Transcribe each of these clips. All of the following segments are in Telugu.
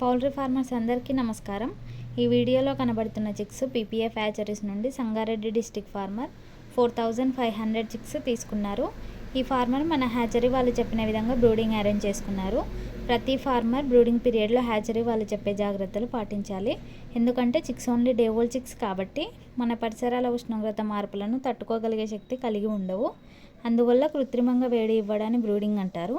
పౌల్ట్రీ ఫార్మర్స్ అందరికీ నమస్కారం. ఈ వీడియోలో కనబడుతున్న చిక్స్ పీపీఎఫ్ హ్యాచరీస్ నుండి Sangareddy district farmer four thousand five hundred chicks తీసుకున్నారు. ఈ ఫార్మర్ మన హ్యాచరీ వాళ్ళు చెప్పిన విధంగా బ్రూడింగ్ అరేంజ్ చేసుకున్నారు. ప్రతి ఫార్మర్ బ్రూడింగ్ పీరియడ్లో హ్యాచరీ వాళ్ళు చెప్పే జాగ్రత్తలు పాటించాలి. ఎందుకంటే చిక్స్ ఓన్లీ డేవోల్ చిక్స్ కాబట్టి మన పరిసరాల ఉష్ణోగ్రత మార్పులను తట్టుకోగలిగే శక్తి కలిగి ఉండవు. అందువల్ల కృత్రిమంగా వేడి ఇవ్వడాన్ని బ్రూడింగ్ అంటారు.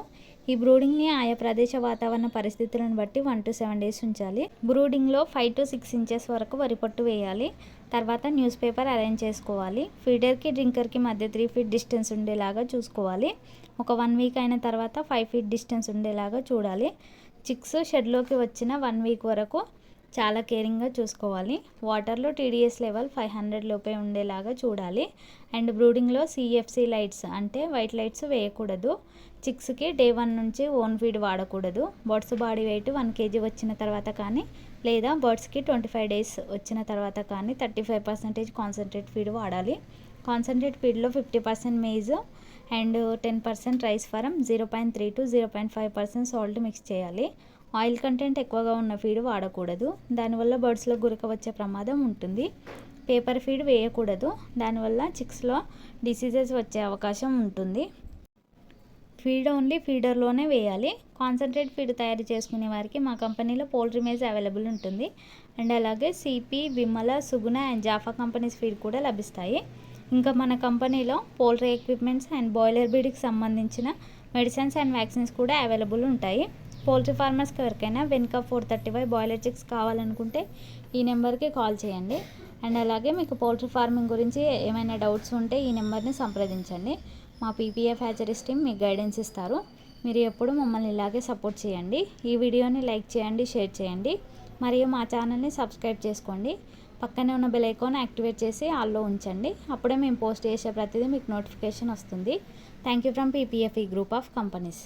ఈ బ్రూడింగ్ని ఆయా ప్రదేశ వాతావరణ పరిస్థితులను బట్టి వన్ టు సెవెన్ డేస్ ఉంచాలి. బ్రూడింగ్లో ఫైవ్ టు సిక్స్ ఇంచెస్ వరకు వరి పొట్టు వేయాలి. తర్వాత న్యూస్ పేపర్ అరేంజ్ చేసుకోవాలి. ఫీడర్కి డ్రింకర్కి మధ్య త్రీ ఫీట్ డిస్టెన్స్ ఉండేలాగా చూసుకోవాలి. ఒక వన్ వీక్ అయిన తర్వాత ఫైవ్ ఫీట్ డిస్టెన్స్ ఉండేలాగా చూడాలి. చిక్స్ షెడ్లోకి వచ్చిన వన్ వీక్ వరకు చాలా కేరింగ్గా చూసుకోవాలి. వాటర్లో టీడీఎస్ లెవెల్ ఫైవ్ హండ్రెడ్ లోపే ఉండేలాగా చూడాలి. అండ్ బ్రూడింగ్లో సిఎఫ్సి లైట్స్ అంటే వైట్ లైట్స్ వేయకూడదు. చిక్స్కి డే వన్ నుంచి ఓన్ ఫీడ్ వాడకూడదు. Birds body weight one kg వచ్చిన తర్వాత కానీ లేదా బర్డ్స్కి ట్వంటీ ఫైవ్ డేస్ వచ్చిన తర్వాత కానీ thirty five percentage concentrate feed వాడాలి. Concentrate ఫీడ్లో fifty percent maize and ten percent rice from zero point three to zero point five percent salt mix చేయాలి. ఆయిల్ కంటెంట్ ఎక్కువగా ఉన్న ఫీడ్ వాడకూడదు. దానివల్ల బర్డ్స్లో గురక వచ్చే ప్రమాదం ఉంటుంది. పేపర్ ఫీడ్ వేయకూడదు. దానివల్ల చిక్స్లో డిసీజెస్ వచ్చే అవకాశం ఉంటుంది. ఫీడ్ ఓన్లీ ఫీడర్లోనే వేయాలి. కాన్సన్ట్రేట్ ఫీడ్ తయారు చేసుకునే వారికి మా కంపెనీలో పోల్ట్రీ మేజ్ అవైలబుల్ ఉంటుంది. అండ్ అలాగే CP Vimala Suguna and Japfa companies feed కూడా లభిస్తాయి. ఇంకా మన కంపెనీలో పోల్ట్రీ ఎక్విప్మెంట్స్ అండ్ బాయిలర్ బీడ్కి సంబంధించిన మెడిసిన్స్ అండ్ వ్యాక్సిన్స్ కూడా అవైలబుల్ ఉంటాయి. పోల్ట్రీ ఫార్మర్స్కి ఎవరికైనా వెనుక four thirty five broiler chicks కావాలనుకుంటే ఈ నెంబర్కి కాల్ చేయండి. అండ్ అలాగే మీకు పోల్ట్రీ ఫార్మింగ్ గురించి ఏమైనా డౌట్స్ ఉంటే ఈ నెంబర్ని సంప్రదించండి. మా పీపీఎఫ్ హ్యాచరీస్ టీమ్ మీకు గైడెన్స్ ఇస్తారు. మీరు ఎప్పుడు మమ్మల్ని ఇలాగే సపోర్ట్ చేయండి. ఈ వీడియోని లైక్ చేయండి షేర్ చేయండి. మరియు మా ఛానల్ని సబ్స్క్రైబ్ చేసుకోండి. పక్కనే ఉన్న బెల్ ఐకాన్ యాక్టివేట్ చేసి ఆల్లో ఉంచండి. అప్పుడే మేము పోస్ట్ చేసే ప్రతిదీ మీకు నోటిఫికేషన్ వస్తుంది. థ్యాంక్ యూ ఫ్రమ్ పీపీఎఫ్ ఈ గ్రూప్ ఆఫ్ కంపెనీస్.